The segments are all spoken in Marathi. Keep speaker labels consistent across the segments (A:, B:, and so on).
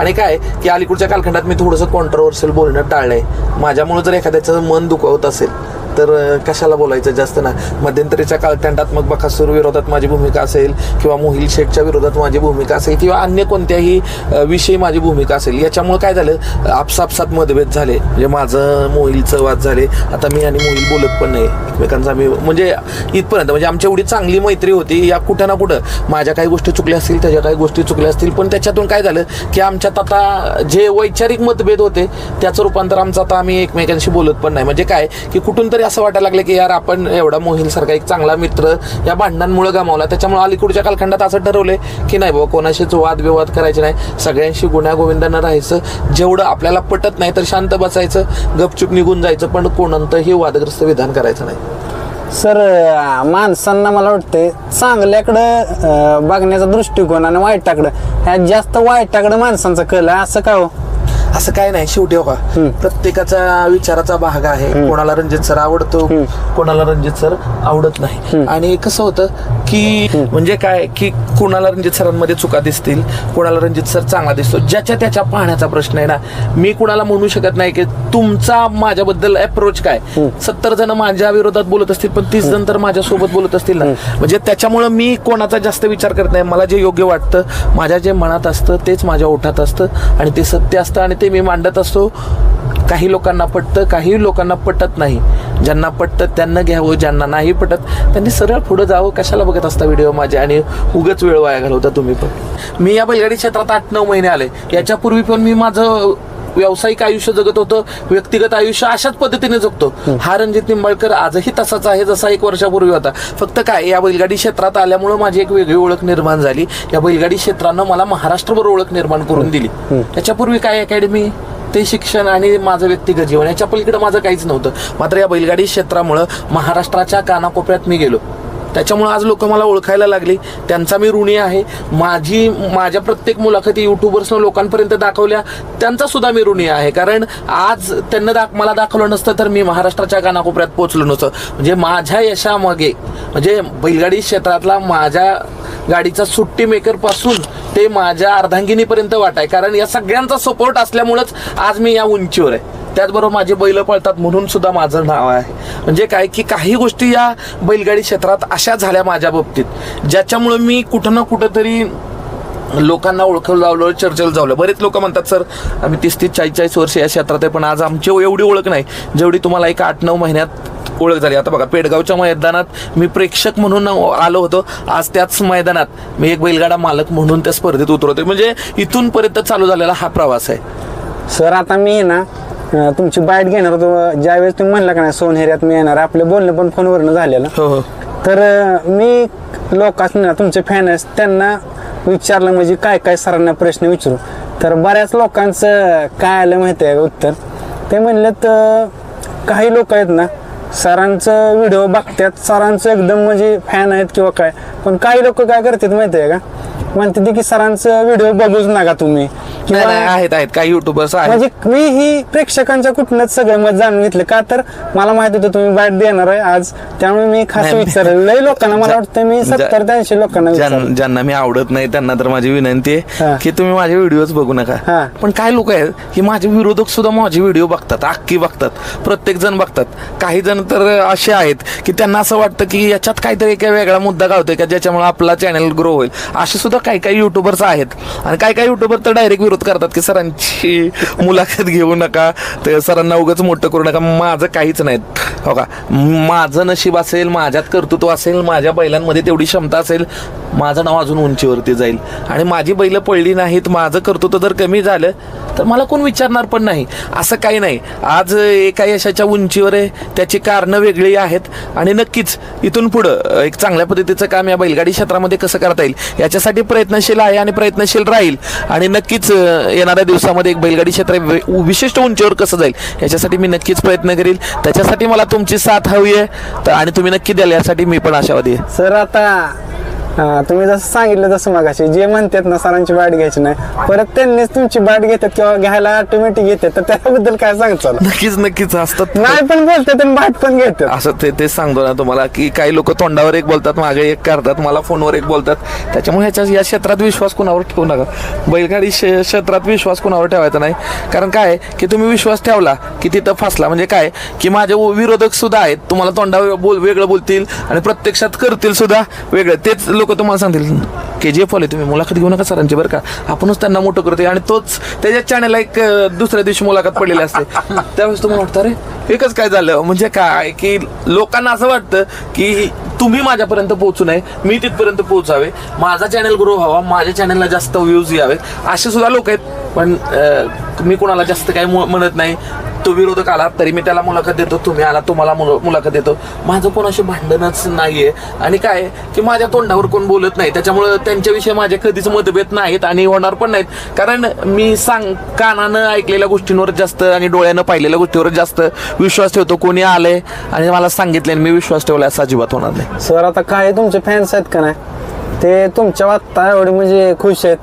A: आणि काय की अलीकडच्या कालखंडात मी थोडंसं कॉन्ट्रोवर्शियल बोलणं टाळलंय. माझ्यामुळे जर एखाद्याचं मन दुखावत असेल तर कशाला बोलायचं? जास्त ना. मध्यंतरीच्या कालखंडात मग बकासूर विरोधात माझी भूमिका असेल किंवा मोहिल शेठच्या विरोधात माझी भूमिका असेल किंवा अन्य कोणत्याही विषयी माझी भूमिका असेल याच्यामुळे काय झालं? आपसापसात मतभेद झाले. म्हणजे माझं मोहिलचं वाद झाले. आता मी आणि मोहिल बोलत पण नाही. एकमेकांचा मी म्हणजे इथपर्यंत म्हणजे आमची एवढी चांगली मैत्री होती या कुठं ना कुठं. माझ्या काही गोष्टी चुकल्या असतील त्याच्या काही गोष्टी चुकल्या असतील पण त्याच्यातून काय झालं की आमच्यात आता जे वैचारिक मतभेद होते त्याचं रूपांतर आमचं आता आम्ही एकमेकांशी बोलत पण नाही. म्हणजे काय? की कुठून तरी असं वाटायला लागलं की यार आपण एवढा मोहिलसारखा एक चांगला मित्र या भांडणांमुळे गमावला. त्याच्यामुळे अलीकडच्या कालखंडात असं ठरवलंय की नाही बाबा कोणाशीच वादविवाद करायचे नाही. सगळ्यांशी गुण्यागोविंदानं राहायचं. जेवढं आपल्याला पटत नाही तर शांत बसायचं गपचूप निघून जायचं पण कोणतंही वादग्रस्त विधान करायचं नाही.
B: सर माणसांना मला वाटते चांगल्याकडं बघण्याचा दृष्टिकोन आणि वाईटाकडं. ह्या जास्त वाईटाकडं माणसांचा कल आहे असं का हो?
A: असं काय नाही शेवटी हो का? प्रत्येकाचा विचाराचा भाग आहे. कोणाला रणजित सर आवडतो कोणाला रणजित सर आवडत नाही. आणि कसं होतं की म्हणजे काय की कोणाला रणजित सरांमध्ये चुका दिसतील कोणाला रणजित सर चांगला दिसतो ज्याच्या त्याच्या पाहण्याचा प्रश्न आहे ना. मी कुणाला म्हणू शकत नाही की तुमचा माझ्याबद्दल अप्रोच काय? सत्तर जण माझ्या विरोधात बोलत असतील पण तीस जण तर माझ्यासोबत बोलत असतील ना. म्हणजे त्याच्यामुळं मी कोणाचा जास्त विचार करत नाही. मला जे योग्य वाटतं माझ्या जे मनात असतं तेच माझ्या ओठात असतं आणि ते सत्य असतं आणि ते मी मांडत असतो. काही लोकांना पटतं काही लोकांना पटत नाही. ज्यांना पटतं त्यांना घ्यावं ज्यांना नाही पटत त्यांनी सरळ पुढं जावं. कशाला बघत असता व्हिडिओ माझे? आणि उगच वेळ वाया घालवता तुम्ही पण. मी या बैलगाडी क्षेत्रात आठ नऊ महिने आले. याच्यापूर्वी पण मी माझं व्यावसायिक आयुष्य जगत होतं व्यक्तिगत आयुष्य अशाच पद्धतीने जगतो. हा रणजित निंबाळकर आजही तसाच आहे जसा एक वर्षापूर्वी होता. फक्त काय या बैलगाडी क्षेत्रात आल्यामुळं माझी एक वेगळी ओळख निर्माण झाली. या बैलगाडी क्षेत्रानं मला महाराष्ट्रभर ओळख निर्माण करून दिली. त्याच्यापूर्वी काय अकॅडमी ते शिक्षण आणि माझं व्यक्तिगत जीवन याच्या पलीकडे माझं काहीच नव्हतं. मात्र या बैलगाडी क्षेत्रामुळं महाराष्ट्राच्या कानाकोपऱ्यात मी गेलो. त्याच्यामुळे आज लोक मला ओळखायला लागली. त्यांचा मी ऋणी आहे. माझी माझ्या प्रत्येक मुलाखती युट्यूबर्सनं लोकांपर्यंत दाखवल्या त्यांचा सुद्धा मी ऋणी आहे. कारण आज त्यांना दाख मला दाखवलं नसतं तर मी महाराष्ट्राच्या कानाकोपऱ्यात पोहोचलो नसतं. म्हणजे माझ्या यशामागे म्हणजे बैलगाडी क्षेत्रातला माझ्या गाडीचा सुट्टी मेकरपासून ते माझ्या अर्धांगिनीपर्यंत वाट आहे. कारण या सगळ्यांचा सपोर्ट असल्यामुळंच आज मी या उंचीवर आहे. त्याचबरोबर माझे बैल पळतात म्हणून सुद्धा माझं नाव आहे. म्हणजे काय की काही गोष्टी या बैलगाडी क्षेत्रात अशा झाल्या माझ्या बाबतीत ज्याच्यामुळं मी कुठं ना कुठंतरी लोकांना ओळखलं लावलं चर्चेला जावलं. बरेच लोक म्हणतात सर आम्ही तीस तीस चाळीस चाळीस वर्ष या क्षेत्रात आहे पण आज आमची एवढी ओळख नाही जेवढी तुम्हाला एक आठ नऊ महिन्यात ओळख झाली. आता बघा पेडगावच्या मैदानात मी प्रेक्षक म्हणून आलो होतो. आज त्याच मैदानात मी एक बैलगाडा मालक म्हणून त्या स्पर्धेत उतरवतोय म्हणजे इथूनपर्यंत चालू झालेला हा प्रवास आहे.
B: सर आता मी ना अं, तुमची बाईट घेणार होतो. ज्यावेळेस तुम्ही म्हणला का नाही सोनहेऱ्यात मी येणार आपलं बोलणं पण फोनवरनं झालेलं.
A: हो हो.
B: तर अं, मी लोकांना ना तुमचे फॅन आहेत त्यांना विचारलं म्हणजे काय काय सरांना प्रश्न विचारू. तर बऱ्याच लोकांचं काय आलं माहिती आहे का उत्तर? ते म्हणलं तर काही लोक आहेत ना सरांचं व्हिडिओ बघतात. सरांचं एकदम म्हणजे फॅन आहेत किंवा काय. पण काही लोक काय करतात माहिती आहे का? म्हणतात ते की सरांचं व्हिडिओ बघूच नका तुम्ही.
A: नाही नाही, आहेत आहेत. काही युट्यूबर्स आहेत.
B: म्हणजे मी ही प्रेक्षकांच्या कुठनंच सगळं मत जाणून घेतलं का? तर मला माहीत होतं तुम्ही बाईट देणार आहे आज. त्यामुळे मी खास
A: नाही,
B: विचारलं. लय लोकांना मला वाटतं मी
A: ज्या-
B: सत्तर ते ऐंशी लोकांना
A: ज्यां- ज्यांना मी आवडत नाही त्यांना तर माझी विनंती
B: हा.
A: आहे की तुम्ही माझे व्हिडिओज बघू नका. पण काय लोक आहेत की माझे विरोधक सुद्धा माझे व्हिडिओ बघतात अख्खी बघतात प्रत्येक जण बघतात. काही जण तर असे आहेत की त्यांना असं वाटतं की याच्यात काहीतरी काही वेगळा मुद्दा गावतोय का ज्याच्यामुळे आपला चॅनल ग्रो होईल. असे सुद्धा काही काही युट्यूबर्स आहेत. आणि काही काही युट्यूबर तर डायरेक्ट विरोध करतात की सरांची मुलाखत घेऊ नका. ते सरांना उगाच मोठं करू नका. माझं काहीच नाही. हो का? माझं नशीब असेल माझ्यात कर्तृत्व असेल माझ्या बैलांमध्ये तेवढी क्षमता असेल माझं नाव अजून उंचीवरती जाईल. आणि माझी बैलं पडली नाहीत माझं कर्तृत्व जर कमी झालं तर मला कोण विचारणार पण नाही. असं काही नाही. आज एका यशाच्या उंचीवर आहे त्याची कारणं वेगळी आहेत आणि नक्कीच इथून पुढं एक चांगल्या पद्धतीचं काम या बैलगाडी क्षेत्रामध्ये कसं करता येईल याच्यासाठी प्रयत्नशील आहे आणि प्रयत्नशील राहील. आणि नक्कीच येणाऱ्या दिवसामध्ये एक बैलगाडी क्षेत्र विशिष्ट उंचीवर कसं जाईल याच्यासाठी मी नक्कीच प्रयत्न करील. त्याच्यासाठी मला तुमची साथ हवी आहे. तर आणि तुम्ही नक्की द्याल यासाठी मी पण आशावादी आहे.
B: सर आता तुम्ही जसं सांगितलं तसं मगाशी जे म्हणतात ना सरांची बाट घ्यायची नाही परत त्यांनीच तुमची बाट घेतात किंवा घ्यायला ऑटोमॅटिक घेतात तर त्याबद्दल काय सांगचाल
A: नक्कीच नक्कीच असतात.
B: नाही पण बोलतात आणि बाट पण घेतात.
A: असं ते तेच सांगतो ना तुम्हाला की काही लोक तोंडावर एक बोलतात मागे एक करतात मला फोनवर एक बोलतात. त्याच्यामुळे ह्याच्या या क्षेत्रात विश्वास कुणावर ठेवू नका. बैलगाडी क्षेत्रात विश्वास कुणावर ठेवायचा नाही. कारण काय की तुम्ही विश्वास ठेवला की तिथं फसला. म्हणजे काय की माझे विरोधक सुद्धा आहेत तुम्हाला तोंडावर बोल वेगळं बोलतील आणि प्रत्यक्षात करतील सुद्धा वेगळं. तेच लोक तुम्हाला सांगतील के जी एफ वाले तुम्ही मुलाखत घेऊ नका सरांची बरं का. आपणच त्यांना मोठं करतोय आणि तोच त्याच्या चॅनलला एक दुसऱ्या दिवशी मुलाखत पडलेली असते. त्यावेळेस तुम्हाला वाटतं अरे एकच काय झालं? म्हणजे काय की लोकांना असं वाटतं की तुम्ही माझ्यापर्यंत पोहोचू नये मी तिथपर्यंत पोहोचावे माझा चॅनल ग्रो व्हावा माझ्या चॅनलला जास्त व्ह्यूज यावेत. असे सुद्धा लोक आहेत. पण मी कोणाला जास्त काही म्हणत नाही. तो विरोधक आला तरी मी त्याला मुलाखत देतो तुम्ही आला तुम्हाला मुलाखत देतो. माझं कोणाशी भांडणच नाहीये. आणि काय आहे, की माझ्या तोंडावर कोण बोलत नाही. त्याच्यामुळे त्यांच्याविषयी माझे कधीच मतभेद नाहीत आणि होणार पण नाहीत. कारण मी सांग कानानं ऐकलेल्या गोष्टींवर जास्त आणि डोळ्यानं पाहिलेल्या गोष्टीवर जास्त विश्वास ठेवतो. कोणी आलंय आणि मला सांगितले मी विश्वास ठेवला असं अजिबात होणार नाही.
B: सर आता काय तुमचे फॅन्स आहेत का नाही? ते तुमच्या आत्ता एवढे म्हणजे खुश आहेत.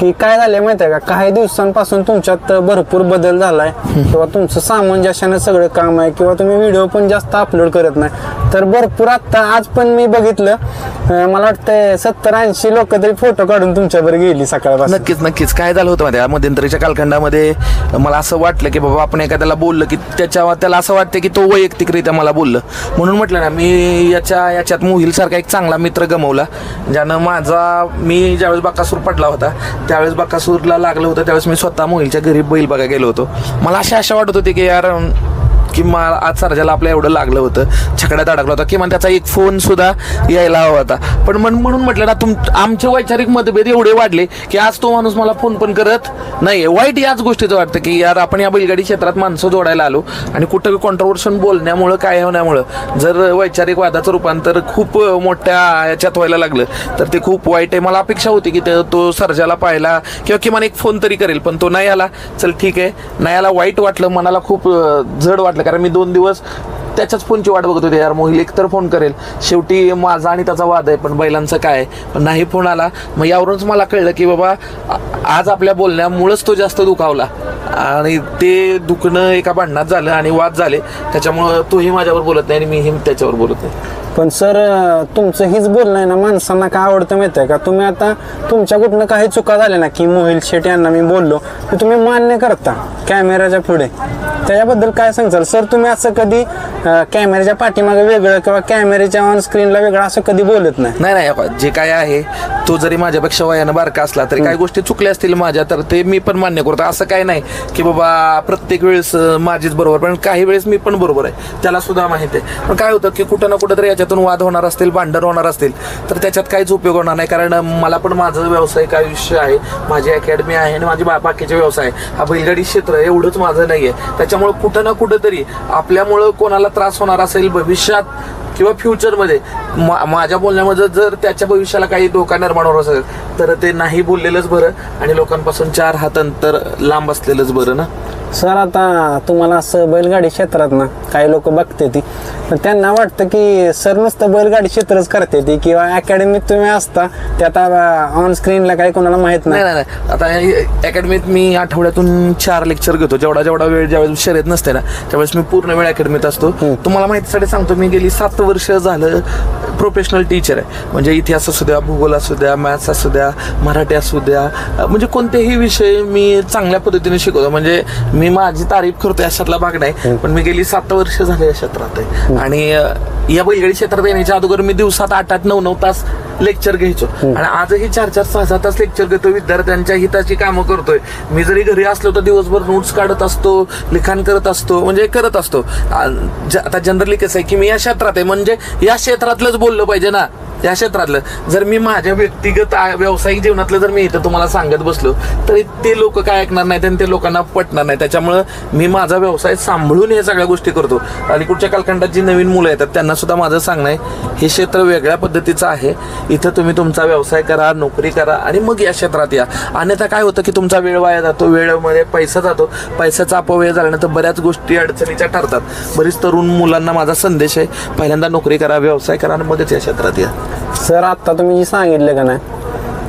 B: की काय झालंय माहिती आहे का? काही दिवसांपासून तुमच्यात भरपूर बदल झालाय. किंवा तुमचं सामंजस्यानं सगळं काम आहे किंवा तुम्ही व्हिडिओ पण जास्त अपलोड करत नाही. तर भरपूर आत्ता आज पण मी बघितलं. मला वाटतं सत्तर ऐंशी लोक तरी फोटो काढून तुमच्यावर गेली सकाळपासून.
A: नक्कीच नक्कीच. काय झालं होतं माहिती मध्यंतरीच्या कालखंडामध्ये मला असं वाटलं की बाबा आपण एखाद्याला बोललं की त्याच्या त्याला असं वाटतं की तो वैयक्तिकरित्या मला बोललं. म्हणून म्हटलं ना मी याच्या याच्यात मोहिल सारखा एक चांगला मित्र गमवला ज्यानं माझा मी ज्यावेळेस बाकासूर पडला होता त्यावेळेस बाकासूरला लागलं होतं त्यावेळेस मी स्वतः मोहिलच्या घरी बैल बघा गेलो होतो. मला अशी आशा वाटत होती की यार की मला आज सरजाला आपल्या एवढं लागलं होतं. छकड्यात अडकला होता. किमान त्याचा एक फोन सुद्धा यायला हवा होता. पण मन म्हणून म्हटलं ना तुम आमचे वैचारिक मतभेद एवढे वाढले की आज तो माणूस मला फोन पण करत नाही वाईट याच गोष्टीचं वाटतं की यार आपण या बैलगाडी क्षेत्रात माणसं जोडायला आलो आणि कुठं कॉन्ट्रोवर्शन बोलण्यामुळं काय होण्यामुळं. जर वैचारिक वादाचं रूपांतर खूप मोठ्या याच्यात व्हायला लागलं तर ते खूप वाईट आहे. मला अपेक्षा होती की तो सरजाला पाहिला किंवा किमान एक फोन तरी करेल पण तो नाही आला. चल ठीक आहे. नाही आला वाईट वाटलं मनाला खूप जड वाटलं. कारण मी दोन दिवस त्याच्याच फोनची वाट बघत होते यार मोहिल एक तर फोन करेल. शेवटी माझा आणि त्याचा वाद आहे पण बैलांचं काय आहे? पण नाही फोन आला मग यावरूनच मला कळलं की बाबा आज आपल्या बोलण्यामुळंच तो जास्त दुखावला. आणि ते दुखणं एका भांडणात झालं आणि वाद झाले. त्याच्यामुळं तोही माझ्यावर बोलत नाही आणि मीही त्याच्यावर बोलत नाही.
B: पण सर तुमचं हीच बोलणं आहे ना माणसांना काय आवडतं माहिती आहे का? तुम्ही आता तुमच्या कुठनं काही चुका झाल्या ना की मोहिल शेट यांना मी बोललो तुम्ही मान्य करता कॅमेऱ्याच्या पुढे. त्याच्याबद्दल काय सांगचाल सर तुम्ही असं कधी कॅमेऱ्याच्या पाठीमागे वेगळं किंवा कॅमेऱ्याच्या ऑन स्क्रीनला वेगळं असं कधी बोलत नाही?
A: नाही नाही जे काय आहे तो जरी माझ्यापेक्षा वयानं बारका असला तरी काही गोष्टी चुकल्या असतील माझ्या तर ते मी पण मान्य करतो. असं काय नाही की बाबा प्रत्येक वेळेस माझीच बरोबर पण काही वेळेस मी पण बरोबर आहे. त्याला सुद्धा माहिती आहे. पण काय होतं की कुठं ना कुठं तरी याच्यातून वाद होणार असतील भांडण होणार असतील तर त्याच्यात काहीच उपयोग होणार नाही. कारण मला पण माझं व्यावसायिक आयुष्य आहे. माझी अकॅडमी आहे आणि माझी बाकीचे व्यवसाय आहे. हा बैलगाडी क्षेत्र एवढंच माझं नाही आहे त्याच्यामुळे कुठं ना कुठंतरी आपल्यामुळं कोणाला त्रास होणार असेल भविष्यात किंवा फ्युचरमध्ये माझ्या बोलण्यामध्ये जर त्याच्या भविष्याला काही धोका निर्माण होत असेल तर ते नाही बोललेलंच बरं आणि लोकांपासून चार हात अंतर लांब असलेलंच बरं ना?
B: सर आता तुम्हाला असं बैलगाडी क्षेत्रात ना काही लोक बघते ती पण त्यांना वाटतं की सर नुसतं बैलगाडी क्षेत्रच करते ती किंवा अकॅडमीत तुम्ही असता ते आता ऑन स्क्रीनला काही कोणाला माहीत
A: नाही.
B: नाही
A: नाही नाही. आता अकॅडमीत मी आठवड्यातून चार लेक्चर घेतो. जेवढा जेवढा वेळ ज्यावेळेस शर्यत नसते ना त्यावेळेस मी पूर्ण वेळ अकॅडमीत असतो. तुम्हाला माहितीसाठी सांगतो मी गेली सात वर्ष झालं प्रोफेशनल टीचर आहे. म्हणजे इतिहास असू द्या भूगोल असू द्या मॅथ्स असू द्या मराठी असू द्या म्हणजे कोणतेही विषय मी चांगल्या पद्धतीने शिकवतो. म्हणजे मी माझी तारीफ करतो याच्यातला भाग नाही पण मी गेली सात वर्ष झाले या क्षेत्रात आहे. आणि अं, या बैलगाडी क्षेत्रात येण्याच्या अगोदर मी दिवसात आठ आठ नऊ नऊ तास लेक्चर घ्यायचो. आणि आजही चार चार सहा सहा तास लेक्चर घेतो विद्यार्थ्यांच्या हिताची कामं करतोय. मी जरी घरी असलो तर दिवसभर नोट्स काढत असतो लिखाण करत असतो म्हणजे करत असतो. आता जनरली कसं आहे की मी या क्षेत्रात आहे म्हणजे या क्षेत्रातलंच बोललं पाहिजे ना. या क्षेत्रातलं. जर मी माझ्या व्यक्तिगत व्यावसायिक जीवनातलं जर मी इथं तुम्हाला सांगत बसलो तरी ते लोक काय ऐकणार नाहीत आणि ते लोकांना पटणार नाही. त्याच्यामुळं मी माझा व्यवसाय सांभाळून हे सगळ्या गोष्टी करतो. अलीकडच्या कालखंडात जी नवीन मुलं येतात त्यांना सुद्धा माझं सांगणं आहे हे क्षेत्र वेगळ्या पद्धतीचं आहे. इथं तुम्ही तुमचा व्यवसाय करा नोकरी करा आणि मग या क्षेत्रात या. अन्यथा काय होतं की तुमचा वेळ वाया जातो वेळेमध्ये पैसा जातो. पैशाचा अपव्यय झाल्यानंतर बऱ्याच गोष्टी अडचणीच्या ठरतात. बरीच तरुण मुलांना माझा संदेश आहे पहिल्यांदा नोकरी करा व्यवसाय करा आणि मगच या क्षेत्रात या.
B: सर आत्ता तुम्ही सांगितलं का नाही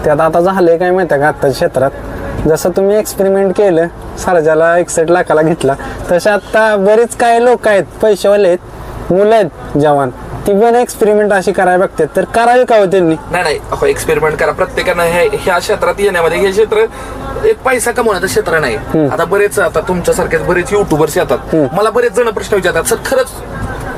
B: त्यात आता झालंय काय माहिती आहे का आत्ताच्या क्षेत्रात? जसं तुम्ही एक्सपेरिमेंट केलं सरजाला एकसठ लाखाला घेतला तसे आत्ता बरेच काय लोक आहेत पैसेवाले आहेत मुलं आहेत जवान. ती पण एक्सपेरिमेंट अशी करायला बघतात. तर करावी का हो त्यांनी?
A: नाही नाही अहो एक्सपेरिमेंट करा. प्रत्येकानं हे ह्या क्षेत्रात येण्यामध्ये हे क्षेत्र एक पैसा कमवण्याचं क्षेत्र नाही. आता बरेच आता तुमच्यासारखेच बरेच युट्यूबर्स येतात. मला बरेच जण प्रश्न विचारतात सर खरंच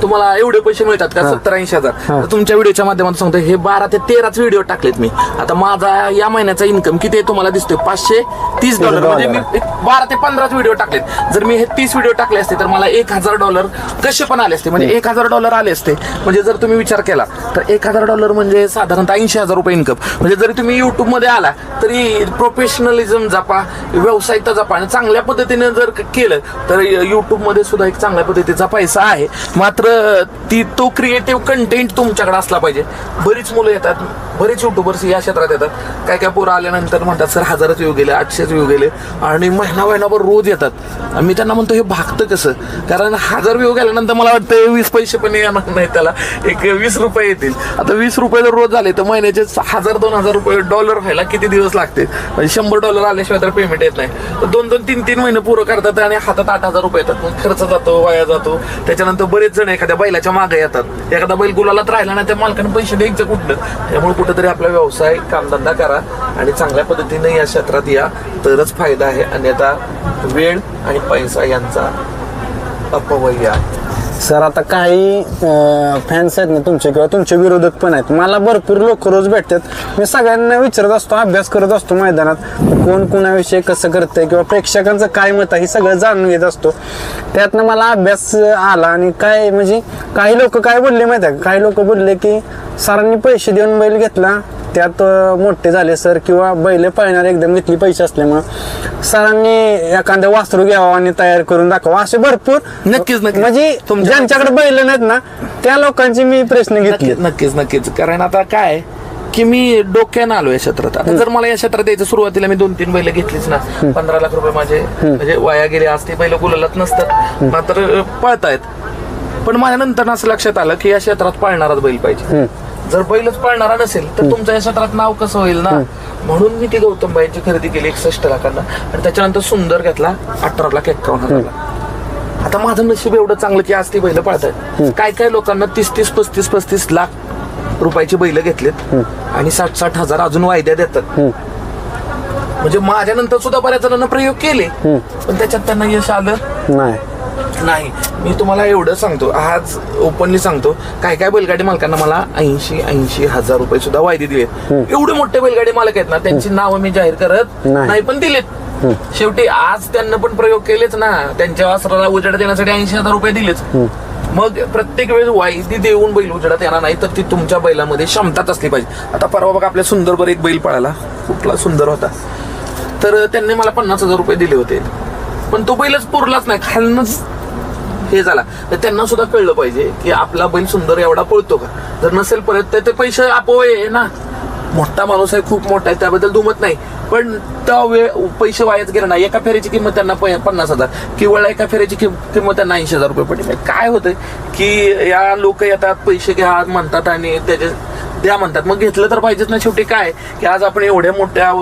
A: तुम्हाला एवढे पैसे मिळतात का? सत्तर ऐंशी हजार. तर तुमच्या व्हिडिओच्या माध्यमातून सांगतो हे बारा ते तेराच व्हिडिओ टाकलेत मी. आता माझा या महिन्याचा इन्कम किती आहे तुम्हाला दिसतोय? पाचशे तीस डॉलर म्हणजे मी बारा ते पंधराच व्हिडिओ टाकलेत. जर मी हे तीस व्हिडिओ टाकले असते तर मला एक हजार डॉलर कसे पण आले असते. म्हणजे एक हजार डॉलर आले असते. म्हणजे जर तुम्ही विचार केला तर एक हजार डॉलर म्हणजे साधारणतः ऐंशी हजार रुपये इन्कम म्हणजे जरी तुम्ही युट्यूबमध्ये आला तरी प्रोफेशनलिझम जपा व्यावसायिकता जपा आणि चांगल्या पद्धतीने जर केलं तर युट्यूबमध्ये सुद्धा एक चांगल्या पद्धतीचा पैसा आहे. मात्र ती तो क्रिएटिव्ह कंटेंट तुमच्याकडे असला पाहिजे. बरीच मुलं येतात. बरेच युट्यूबर्स या क्षेत्रात येतात. काय काय पोरं आल्यानंतर म्हणतात सर हजारच व्ह्यू गेले आठशेच व्ह्यू गेले. आणि महिना महिनाभर रोज येतात. आणि मी त्यांना म्हणतो हे भागतं कसं? कारण हजार व्ह्यू गेल्यानंतर मला वाटतं वीस पैसे पण येणार नाही त्याला. एक वीस रुपये येतील. आता वीस रुपये जर रोज झाले तर महिन्याचे हजार दोन हजार रुपये डॉलर व्हायला किती दिवस लागते म्हणजे शंभर डॉलर आल्याशिवाय तर पेमेंट येत नाही. तर दोन दोन तीन तीन महिने पुरं करतात आणि हातात आठ हजार रुपये येतात. मग खर्च जातो वाया जातो. त्याच्यानंतर बरेच जण एखाद्या बैलाच्या मागे येतात. एखादा बैल गुलालात राहिला ना त्या मालकाने पैसे द्यायचं कुठलं त्यामुळे कुठेतरी आपला व्यवसाय कामधंदा करा आणि चांगल्या पद्धतीने या क्षेत्रात या. तरच फायदा आहे. अन्यथा वेळ आणि पैसा यांचा अपव्यय आहे.
B: सर आता काही फॅन्स आहेत ना तुमचे किंवा तुमचे विरोधक पण आहेत. मला भरपूर लोक रोज भेटतात. मी सगळ्यांना विचारत असतो अभ्यास करत असतो मैदानात. कोण कोणाविषयी कसं करतंय किंवा प्रेक्षकांचं काय मत आहे हे सगळं जाणून घेत असतो. त्यातनं मला अभ्यास आला आणि काय म्हणजे काही लोक काय बोलले माहिती आहे का? काही लोक बोलले की सरांनी पैसे देऊन बैल घेतला त्यात मोठे झाले सर किंवा बैल पळणार एकदम घेतली पैसे असल्यामुळं सरांनी एखादं वासरू घ्यावं आणि तयार करून दाखवा असे भरपूर
A: नक्कीच, नक्कीच.
B: म्हणजे ज्यांच्याकडे बैल नाहीत ना त्या लोकांचे मी प्रश्न घेतले.
A: नक्कीच नक्कीच. नक्कीच कारण आता काय की मी डोक्यानं आलो या क्षेत्रात. आता जर मला या क्षेत्रात यायचं सुरुवातीला मी दोन तीन बैल घेतलीच ना पंधरा लाख रुपये माझे म्हणजे वाया गेले आज ते बैल गुलालात नसतात मात्र पळतायत. पण माझ्या नंतर असं लक्षात आलं की या क्षेत्रात पळणाराच बैल पाहिजे. जर बैलच पळणारा नसेल तर तुमच्या या क्षेत्रात नाव कसं होईल ना? म्हणून मी ती गौतम बाईंची खरेदी केली एकसष्ट लाखांना. आणि त्याच्यानंतर सुंदर घेतला अठरा लाख एक्कावन्न हजारला. आता माझं नशीब एवढं चांगलं की आज ती बैल पाळतायत. काय काय लोकांना तीस तीस पस्तीस पस्तीस लाख रुपयाची बैल घेतलेत आणि साठ साठ हजार अजून वायद्या देतात. म्हणजे माझ्या नंतर सुद्धा बऱ्याच जणांना प्रयोग केले पण त्याच्यात त्यांना यश आलं.
B: नाही.
A: नाही मी तुम्हाला एवढं सांगतो. आज ओपनली सांगतो काय काय बैलगाडी मालकांना मला ऐंशी ऐंशी हजार रुपये सुद्धा वायदे दिलेत. एवढे मोठे बैलगाडी मालक आहेत ना त्यांची नावं मी जाहीर करत
B: नाही.
A: पण दिलेत. शेवटी आज त्यांना पण प्रयोग केलेच ना. त्यांच्या वासराला उजेड देण्यासाठी ऐंशी हजार रुपये दिलेच मग प्रत्येक वेळेस वायदी देऊन बैल उजेडात येणार नाही तर ती तुमच्या बैलामध्ये क्षमताच असली पाहिजे. आता परवा बघा आपल्या सुंदरवर एक बैल पळाला. कुठला सुंदर होता. तर त्यांनी मला पन्नास हजार रुपये दिले होते. पण तो बैलच पुरलाच नाही. खालनच हे झाला. तर त्यांना सुद्धा कळलं पाहिजे की आपला बैल सुंदर एवढा पळतो का? जर नसेल परत तर ते पैसे अपवय आहे ना. मोठा माणूस आहे खूप मोठा आहे त्याबद्दल दुमत नाही. पण त्या वेळ पैसे वायाच गेला नाही. एका फेरीची किंमत त्यांना प- पन्नास हजार. किंवा एका फेरीची किंमत त्यांना ऐंशी हजार रुपये पडली. काय होतं की या लोक येतात पैसे घ्या म्हणतात आणि त्याचे द्या म्हणतात. मग घेतलं तर पाहिजेच ना. शेवटी काय? की आज आपण एवढ्या मोठ्या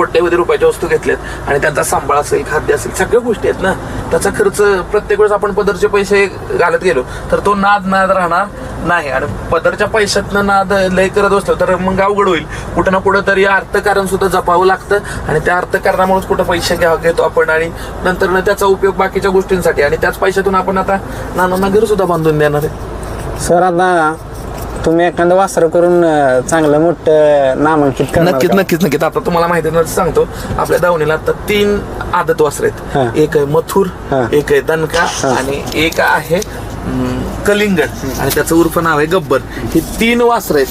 A: कोट्यवधी रुपयाच्या वस्तू घेतल्यात आणि त्यांचा सांभाळ असेल खाद्य असेल सगळ्या गोष्टी आहेत ना. त्याचा खर्च प्रत्येक वेळेस आपण पदरचे पैसे घालत गेलो तर तो नाद नाद राहणार नाही. आणि पदरच्या पैशातनं नाद लय करत असतो तर मग अवघड होईल. कुठं ना कुठं तरी अर्थकारण सुद्धा जपावं लागतं आणि त्या अर्थकारणामुळेच कुठं पैसे घ्या घेतो आपण आणि नंतर त्याचा उपयोग बाकीच्या गोष्टींसाठी. आणि त्याच पैशातून आपण आता नानांना घर सुद्धा बांधून देणार आहे.
B: सर आता तुम्ही एखादं वासर करून अं, चांगलं मोठं नामांकित करणार
A: नक्कीच
B: का?
A: नक्कीच नक्कीच. आता तुम्हाला माहिती आहे ना, सांगतो आपल्या दावणीला आता तीन आदत वासर
B: हा.
A: आहेत एक आहे मथुर
B: हा.
A: एक आहे दणका आणि एक आहे अं, कलिंगड. आणि त्याचं उर्फ नाव आहे गब्बर. ही तीन वासर आहेत.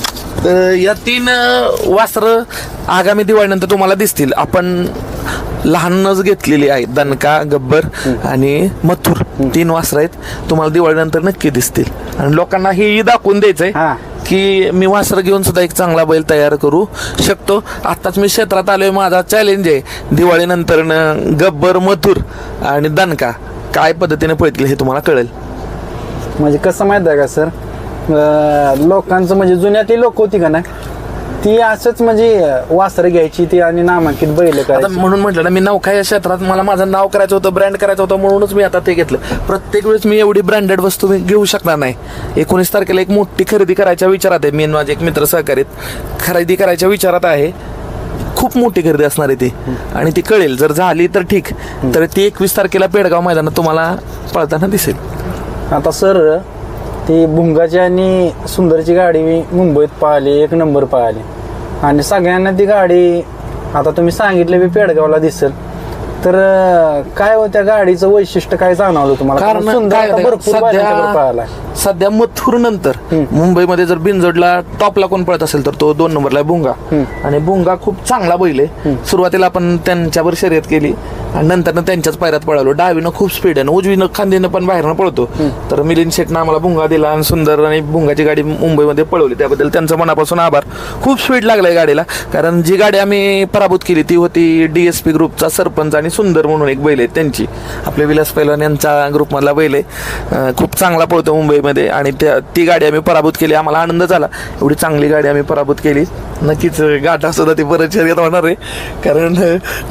A: तर या तीन वासर आगामी दिवाळीनंतर तुम्हाला दिसतील. आपण लहानच घेतलेली आहेत दणका गब्बर आणि मथुर. तीन वासर आहेत. तुम्हाला दिवाळीनंतर नक्की दिसतील. आणि लोकांना हेही दाखवून द्यायचंय
B: हा.
A: की मी वासर घेऊन सुद्धा एक चांगला बैल तयार करू शकतो. आताच मी क्षेत्रात आलोय माझा चॅलेंज आहे. दिवाळीनंतर न गब्बर मथुर आणि दणका काय पद्धतीने पळतील हे तुम्हाला कळेल.
B: म्हणजे कसं माहीत आहे का सर? अं, लोकांचं म्हणजे जुन्यातली लोक होती का ना ती असंच म्हणजे वासरं घ्यायची ती आणि नामांकित बैल
A: आता
B: करायची.
A: म्हणून म्हटलं ना मी नौका या क्षेत्रात मला माझं नाव करायचं होतं ब्रँड करायचं होतं म्हणूनच मी आता ते घेतलं. प्रत्येक वेळेस मी एवढी ब्रँडेड वस्तू मी घेऊ शकणार नाही. एकोणीस तारखेला एक मोठी खरेदी करायच्या विचारात आहे मी आणि माझे एक मित्र सहकारीत. खरेदी करायच्या विचारात आहे खूप मोठी खरेदी असणार आहे ती. आणि ती कळेल जर झाली तर ठीक. तर ती एकवीस तारखेला पेडगाव मैदानात तुम्हाला पळताना दिसेल.
B: आता सर ती भुंगाची आणि सुंदरची गाडी मी मुंबईत पाहिली एक नंबर पाहिली. आणि सगळ्यांना ती गाडी आता तुम्ही सांगितलं मी पेडगावला दिसेल. तर काय हो त्या गाडीचं वैशिष्ट्य काय जाणवलं तुम्हाला?
A: होतंय, सध्या मथुर नंतर मुंबईमध्ये जर बिनजोडला टॉपला कोण पळत असेल तर तो दोन नंबरला भुंगा आणि भुंगा खूप चांगला बैल आहे. सुरुवातीला आपण त्यांच्यावर शर्यत केली. आणि नंतर त्यांच्याच पायऱ्यात पळालो. डावीनं खूप स्पीड आहे. आणि उजवीनं खांदीनं पण बाहेरनं पळतो. तर मिलिंद शेटनं आम्हाला भुंगा दिला आणि सुंदर आणि भुंगाची गाडी मुंबईमध्ये पळवली. त्याबद्दल त्यांचं मनापासून आभार. खूप स्पीड लागलाय गाडीला. कारण जी गाडी आम्ही पराभूत केली ती होती डीएसपी ग्रुपचा सरपंच आणि सुंदर म्हणून एक बैल आहे त्यांची. आपले विलास पैलवान यांचा ग्रुपमधला बैल आहे. खूप चांगला पळतो मुंबईमध्ये. आणि त्या ती गाडी आम्ही पराभूत केली. आम्हाला आनंद झाला. एवढी चांगली गाडी आम्ही पराभूत केली. नक्कीच गाठा सुद्धा ती परत शर्यत होणार आहे. कारण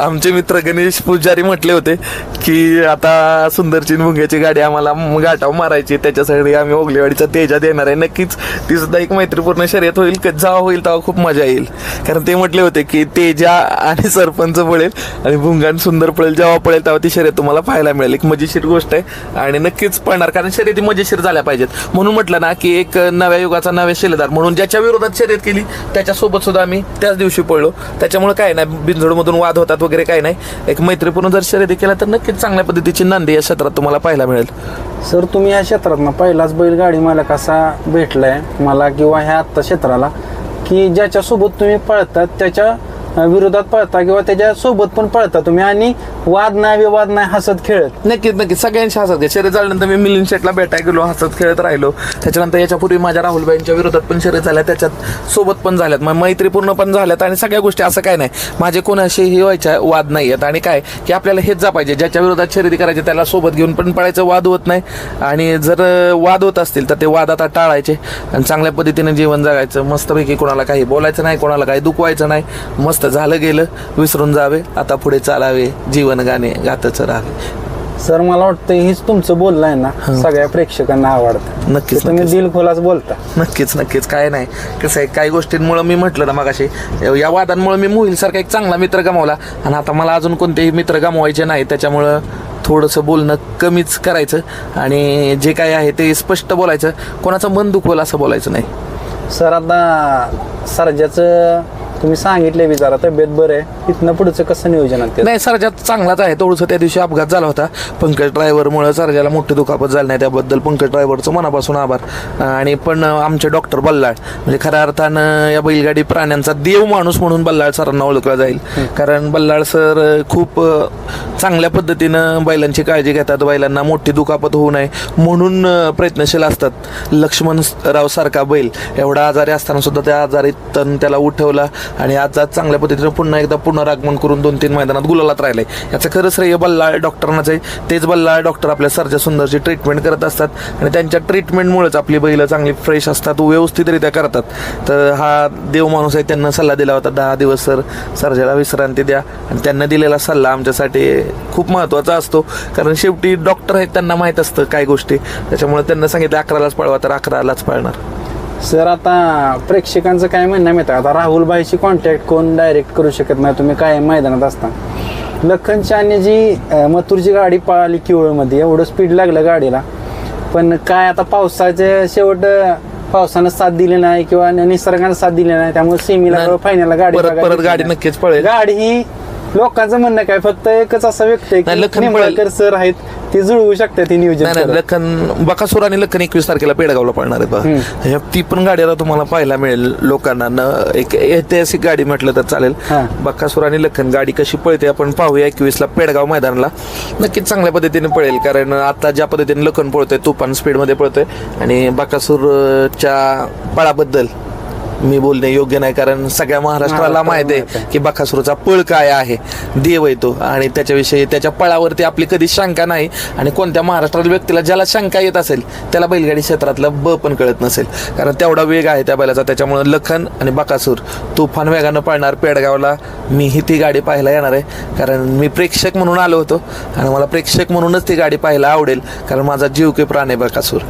A: आमचे मित्र गणेश विचारी म्हटले होते की आता सुंदरची भुंग्याची गाडी आम्हाला म- गाठाव मारायची त्याच्यासाठी आम्ही ओगलेवाडीचा तेजा देणार आहे. नक्कीच ती सुद्धा एक मैत्रीपूर्ण शर्यत होईल क- जेव्हा होईल तेव्हा खूप मजा येईल. कारण ते म्हटले होते की तेजा आणि सरपंच पळेल आणि भुंगान आणि सुंदर पळेल जेव्हा पळेल तेव्हा ती शर्यत तुम्हाला पाहायला मिळेल. एक मजेशीर गोष्ट आहे आणि नक्कीच पळणार कारण शर्यती मजेशीर झाल्या पाहिजेत. म्हणून म्हटलं ना की एक नव्या युगाचा नव्या शिलेदार म्हणून ज्याच्या विरोधात शर्यत केली त्याच्यासोबत सुद्धा आम्ही त्याच दिवशी पळलो. त्याच्यामुळे काय नाही बिनजोडमधून वाद होतात वगैरे काय नाही. एक मैत्रीपूर्ण जर शर्यती केल्या तर नक्कीच चांगल्या पद्धतीची नांदी या क्षेत्रात तुम्हाला पाहायला मिळेल.
B: सर तुम्ही या क्षेत्रात ना पहिलाच बैलगाडी मला कसा भेटलाय मला किंवा ह्या आत्ता क्षेत्राला की ज्याच्यासोबत तुम्ही पळतात त्याच्या विरोधात पळता किंवा त्याच्या सोबत पण पळता तुम्ही आणि वाद नाही विवाद नाही हसत खेळत.
A: नक्कीच नक्कीच. सगळ्यांशी हसत घ्या. शर्यत झाल्यानंतर मी मिलिंद शेटला भेटाय गेलो हसत खेळत राहिलो. त्याच्यानंतर याच्यापूर्वी माझ्या राहुलबाईंच्या विरोधात पण शर्यत झाल्या त्याच्यात सोबत पण झाल्यात. मग मैत्रीपूर्ण पण झाल्यात आणि सगळ्या गोष्टी असं काय नाही. माझे कोणाशीही व्हायच्या वाद नाही आहेत. आणि काय? की आपल्याला हेच जा पाहिजे ज्याच्या विरोधात शर्यती करायची त्याला सोबत घेऊन पण पळायचं वाद होत नाही. आणि जर वाद होत असतील तर ते वाद आता टाळायचे. आणि चांगल्या पद्धतीने जीवन जगायचं. मस्तपैकी कोणाला काही बोलायचं नाही कोणाला काही दुखवायचं नाही. मस्त झालं गेलं विसरून जावे आता पुढे चालावे जीवन गाणे गातच राहावे.
B: सर मला वाटतं हीच तुमचं बोलणं आहे ना सगळ्या प्रेक्षकांना आवडतं.
A: नक्कीच,
B: तुम्ही. दिल खोलाच बोलता.
A: नक्कीच नक्कीच. काय नाही. कसं आहे काही गोष्टींमुळे मी म्हटलं ना मगाशी या वादांमुळे मी मोहिलसारखा एक चांगला मित्र गमावला. आणि आता मला अजून कोणतेही मित्र गमावायचे नाही त्याच्यामुळं थोडंसं बोलणं कमीच करायचं. आणि जे काय आहे ते स्पष्ट बोलायचं. कोणाचं मन दुखवलं असं बोलायचं नाही.
B: सर आता सर्जाचं तुम्ही सांगितले बी जरा तब्येत बरं आहे. इथनं पुढचं कसं नियोजन आहे ते?
A: नाही सरजात चांगलाच आहे. थोडंसं त्या दिवशी अपघात झाला होता. पंकज ड्रायव्हरमुळे सरजाला मोठी दुखापत झाली नाही. त्याबद्दल पंकज ड्रायव्हरचं मनापासून आभार. आणि पण आमचे डॉक्टर बल्लाळ म्हणजे खऱ्या अर्थानं या बैलगाडी प्राण्यांचा देव माणूस म्हणून बल्लाळ सरांना ओळखला जाईल. कारण बल्लाळ सर खूप अ, चांगल्या पद्धतीनं बैलांची काळजी घेतात. बैलांना मोठी दुखापत होऊ नये म्हणून अ, प्रयत्नशील असतात. लक्ष्मण राव सारखा बैल एवढा आजारी असताना सुद्धा त्या आजारीतून त्याला उठवला. आणि आज आज चांगल्या पद्धतीनं पुन्हा एकदा पुनरागमन करून दोन तीन मैदानात गुलालात आहे याचं खरं श्रेय बल्लाळ डॉक्टरांनाच आहे तेच बल्लाळ डॉक्टर आपल्या सर्जा सुंदरची ट्रीटमेंट करत असतात आणि त्यांच्या ट्रीटमेंटमुळेच आपली बैलं चांगली फ्रेश असतात व्यवस्थितरित्या करतात. तर हा देव माणूस आहे त्यांना सल्ला दिला होता दहा दिवस सर सर्जाला विश्रांती द्या. आणि त्यांना दिलेला सल्ला आमच्यासाठी खूप महत्त्वाचा असतो. कारण शेवटी डॉक्टर आहेत त्यांना माहीत असतं काय गोष्टी. त्याच्यामुळे त्यांना सांगितलं अकरालाच पळवा तर अकरालाच पळणार.
B: सर आता प्रेक्षकांचं काय म्हणणं माहिती आहे? आता राहुल भाईशी कॉन्टॅक्ट कोण डायरेक्ट करू शकत नाही तुम्ही काय मैदानात असता लखनची आणि जी मथुरची गाडी पळाली किवळमध्ये एवढं स्पीड लागलं गाडीला पण काय आता पावसाचे शेवट पावसानं साथ दिली नाही किंवा निसर्गानं साथ दिली नाही त्यामुळे सेमीला
A: नाही.
B: फायनलला गाडी
A: परत परत गाडी. नक्कीच पळेल
B: गाडी ही लोकांचं म्हणणं काय फक्त एकच असा व्यक्त आहे की
A: लखन
B: निंबाळकर सर आहेत ते जुळवू शकतात ते नियोजन
A: नाही नाही
B: करत.
A: लखन बकासूर आणि लखन एकवीस तारखेला पेडगावला पळणार आहेत बघा. ह्या ती पण गाडीला तुम्हाला पाहायला मिळेल लोकांना. न एक ऐतिहासिक गाडी म्हटलं तर चालेल.
B: हा.
A: बकासूर आणि लखन गाडी कशी पळते आपण पाहूया एकवीसला पेडगाव मैदानाला. नक्कीच चांगल्या पद्धतीने पळेल कारण आता ज्या पद्धतीने लखन पळतोय तुफान स्पीडमध्ये पळतोय. आणि बकासूरच्या पळाबद्दल मी बोलणे योग्य नाही कारण सगळ्या महाराष्ट्राला माहीत आहे की बकासूरचा पळ काय आहे देव आहे तो. आणि त्याच्याविषयी त्याच्या पळावरती आपली कधी शंका नाही. आणि कोणत्या महाराष्ट्रातील व्यक्तीला ज्याला शंका येत असेल त्याला बैलगाडी क्षेत्रातलं ब पण कळत नसेल. कारण तेवढा वेग आहे त्या बैलाचा. त्याच्यामुळे लखन आणि बकासूर तुफान वेगानं पळणार पेडगावला. मीही ती गाडी पाहायला येणार आहे. कारण मी प्रेक्षक म्हणून आलो होतो. आणि मला प्रेक्षक म्हणूनच ती गाडी पाहायला आवडेल. कारण माझा जीव के प्राण आहे बकासूर.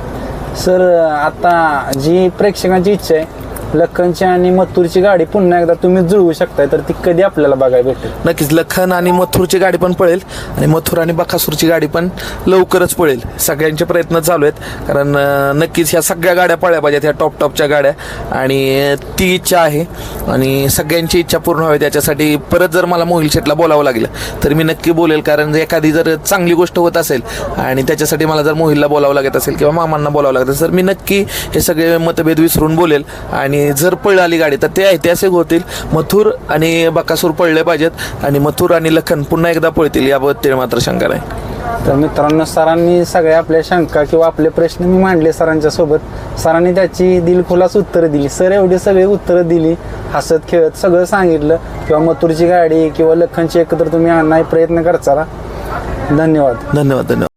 B: सर आता जी प्रेक्षकांची इच्छा आहे लखनची आणि मथुरची गाडी पुन्हा एकदा तुम्ही जुळवू शकताय तर ती कधी आपल्याला बघायला भेटेल?
A: नक्कीच लखन आणि मथुरची गाडी पण पळेल आणि मथुर आणि बकासूरची गाडी पण लवकरच पळेल. सगळ्यांचे प्रयत्न चालू आहेत कारण नक्कीच ह्या सगळ्या गाड्या पळल्या पाहिजेत ह्या टॉप टॉपच्या गाड्या. आणि ती इच्छा आहे आणि सगळ्यांची इच्छा पूर्ण व्हावी त्याच्यासाठी. परत जर मला मोहिल शेटला बोलावं लागलं तर मी नक्की बोलेल कारण जर एखादी जर चांगली गोष्ट होत असेल आणि त्याच्यासाठी मला जर मोहिलला बोलावं लागत असेल किंवा मामांना बोलावं लागत असेल तर मी नक्की हे सगळे मतभेद विसरून बोलेल. आणि जर पळाली गाडी तर ते ऐतिहासिक होतील. मथुर आणि बकासूर पळले पाहिजेत. आणि मथुर आणि लखन पुन्हा एकदा पळतील याबद्दल मात्र शंका नाही.
B: तर मित्रांनो सरांनी सगळ्या आपल्या शंका किंवा आपले प्रश्न मी मांडले सरांच्या सोबत. सरांनी त्याची दिलखुलास उत्तरं दिली. सर एवढी सगळी उत्तरं दिली हसत खेळत सगळं सांगितलं. किंवा मथुरची गाडी किंवा लखनची एकत्र तुम्ही आणण्याचा प्रयत्न करचाला धन्यवाद.
A: धन्यवाद धन्यवाद.